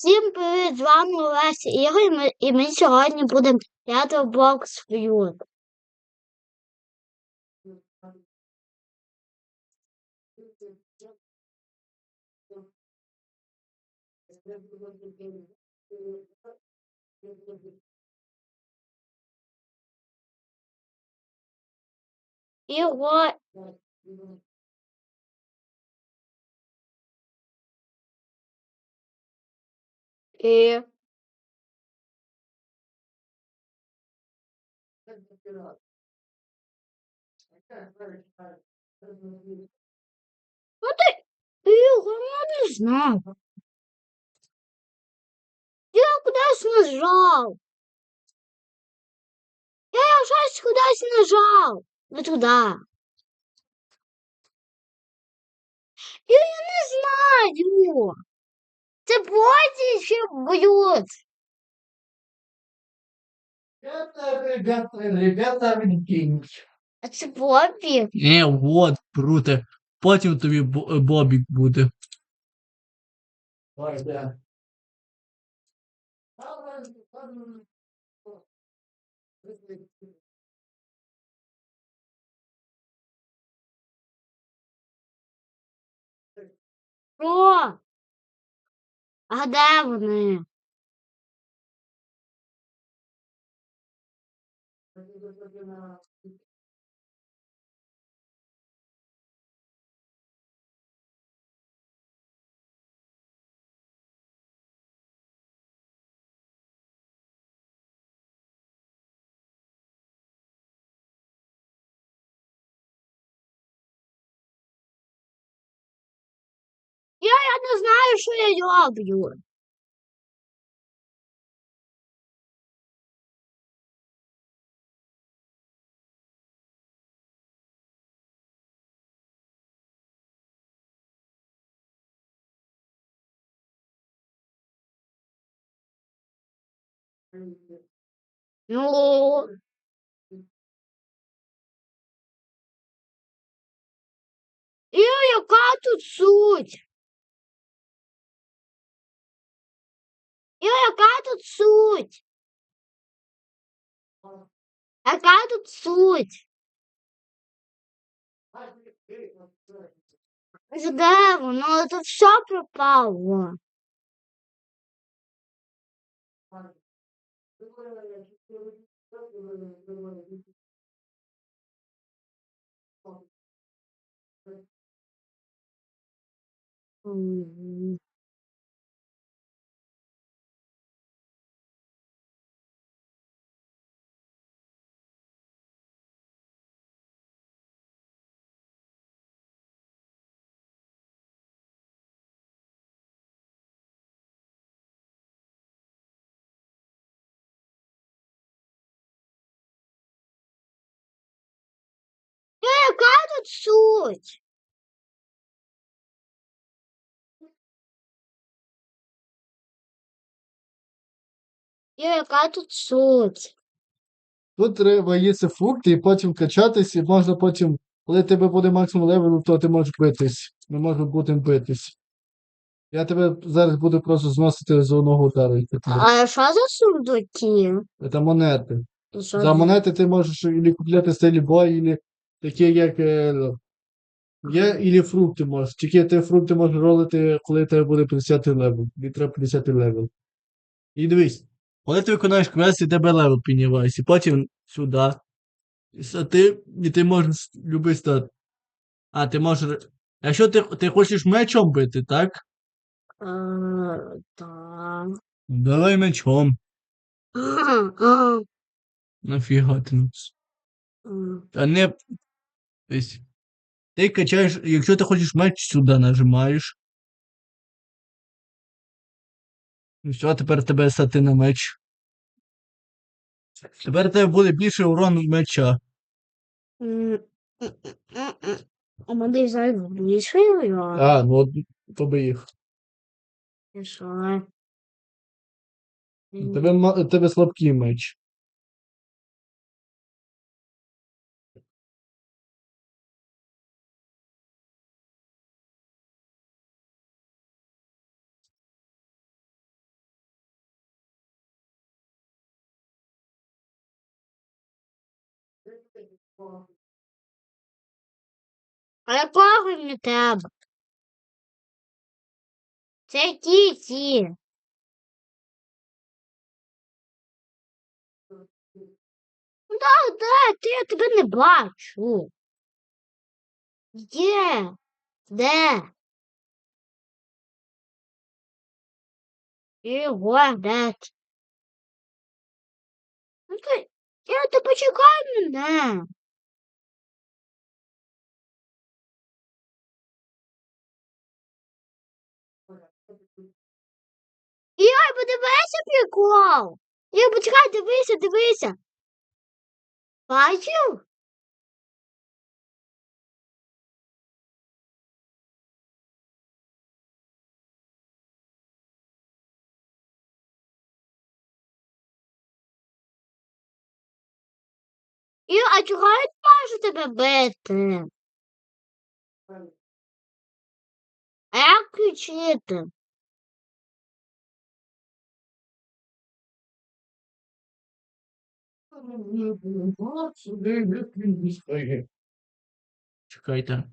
Всім привіт, з вами Олеся Ігор, і ми, і ми сьогодні будемо грати в Blox Feud. Його Ну ти Ігор, я не знаю. Я кудись нажав. Я щось кудись нажав. Не туди. Я, я не знаю. Це боті чи б'ють? Это ребята, ребята американцы. А це Бобі? Не, вот, круто. Потім тобі Бо- е, Бобік буде. Ой, да. Що? А де вони? Не знаю, що я роблю. Ну, і яка тут суть? Яка тут суть? Яка тут суть? Де воно? Тут все пропало. Мгм. Суть? Яка тут суть? Тут треба їсти фрукти і потім качатись, і можна потім, коли тебе буде максимум левелу, то ти можеш битись. Ми можемо будемо битись. Я тебе зараз буду просто зносити з одного удару. і А що за сундуки? Це монети. Що За монети ти можеш ілі купляти стилі бой, ілі такі, як е, ну, є, ілі фрукти можеш. Тільки ти фрукти можеш ролити, коли тебе буде 50 левел. Тобі треба 50 левел. І дивись, коли ти виконаєш квест, і тебе левел піднімається, і потім сюди. І ти, і ти можеш любий стати. А, ти можеш. Якщо ти, ти хочеш мечом бити, так? А, так. Давай мечом. Нафіга ти нас. а. А не. Ось. Ти качаєш, якщо ти хочеш меч сюди нажимаєш. І все, тепер тебе стати на меч. Тепер тебе буде більше урон меча. У мене зараз більше. А, ну от тобі їх. І що? Тебе, ма- тебе слабкий меч. А якого мені треба? Це які ці? Ну да, да, ти я тебе не бачу. Є. Де? Ігор, де? Ну ти, я ти почекай мене. Ігор, подивися прикол. Ігор, почекай, дивися, дивися. Бачив? Ігор, а чого я не можу тебе бити? А як включити? Чекайте.